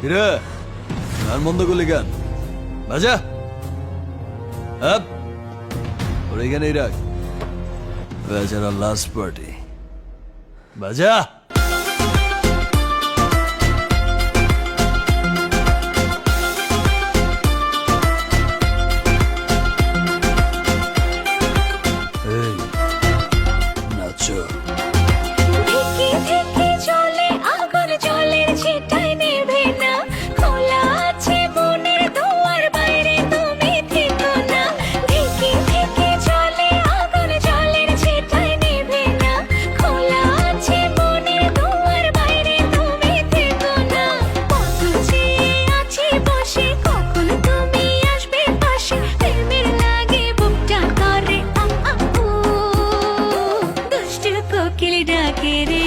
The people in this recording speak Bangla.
কিরে? আর মন্দ করলি গান বাজা? আপ। ওর এখানেই রাখ। বেচারা লাস্ট পার্টি বাজা? Hey, Nacho. querida.